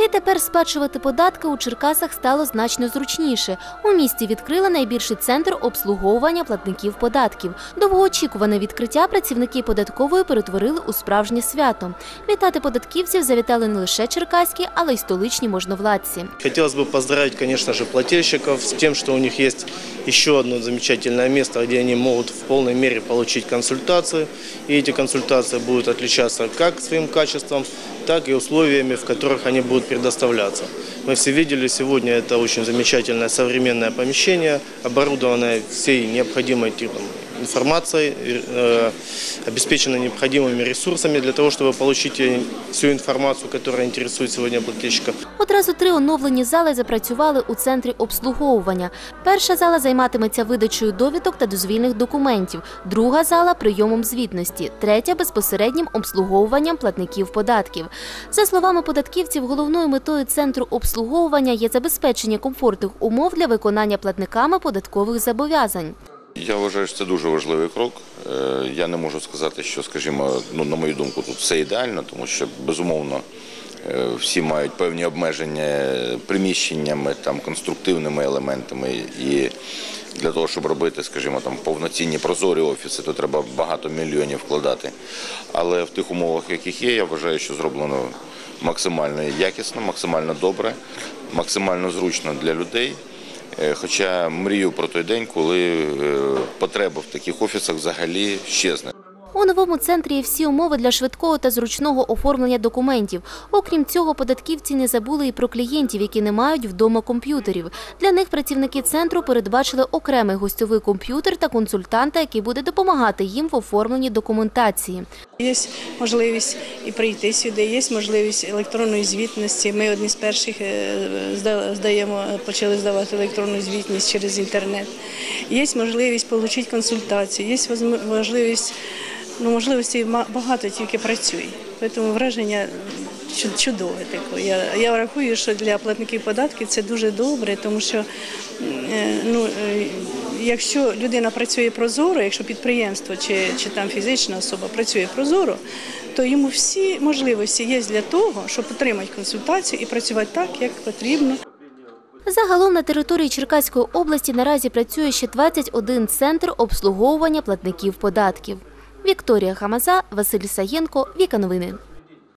Відтепер сплачувати податки у Черкасах стало значно зручніше. У місті відкрили найбільший центр обслуговування платників податків. Довгоочікуване відкриття працівники податкової перетворили у справжнє свято. Вітати податківців завітали не лише черкаські, але й столичні можновладці. Хотелось бы поздравить, конечно же, плательщиков с тем, что у них есть еще одно замечательное место, где они могут в полной мере получить консультацию. И эти консультации будут отличаться как своим качеством, так и условиями, в которых они будут предоставляться. Мы все видели сегодня, это очень замечательное современное помещение, оборудованное всей необходимой типом информацией, э, обеспечено необходимыми ресурсами для того, чтобы получить э, всю информацию, которая интересует сегодня плательщиков. Одразу три оновлені зали запрацювали у центрі обслуговування. Перша зала займатиметься видачею довідок та дозвільних документів, друга зала прийомом звітності, третя безпосереднім обслуговуванням платників податків. За словами податківців, головною метою центру обслуговування є забезпечення комфортних умов для виконання платниками податкових зобов'язань. Я вважаю, що це дуже важливий крок. Е, Я не можу сказати, що, скажімо, ну на мою думку, тут все ідеально, тому що безумовно е, всі мають певні обмеження приміщеннями, там конструктивними елементами. І для того, щоб робити, скажімо, там повноцінні прозорі офіси, то треба багато мільйонів вкладати. Але в тих умовах, яких є, я вважаю, що зроблено максимально якісно, максимально добре, максимально зручно для людей. Е, Хоча мрію про той день, коли е, потреба в таких офісах взагалі щезне. У новому центрі всі умови для швидкого та зручного оформлення документів. Окрім цього, податківці не забули і про клієнтів, які не мають вдома комп'ютерів. Для них працівники центру передбачили окремий гостьовий комп'ютер та консультанта, який буде допомагати їм в оформленні документації. Є можливість і прийти сюди, є можливість електронної звітності. Ми одні з перших е, здаємо, почали здавати електронну звітність через інтернет. Є можливість отримати консультацію, є можливість, ну можливості багато тільки працює. Тому враження чу- чудове таке. Я, я рахую, що для платників податків це дуже добре, тому що е, ну, е, якщо людина працює прозоро, якщо підприємство чи, чи там фізична особа працює прозоро, то йому всі можливості є для того, щоб отримати консультацію і працювати так, як потрібно. Загалом на території Черкаської області наразі працює ще 21 центр обслуговування платників податків. Вікторія Хамаза, Василь Саєнко, Віка Новини.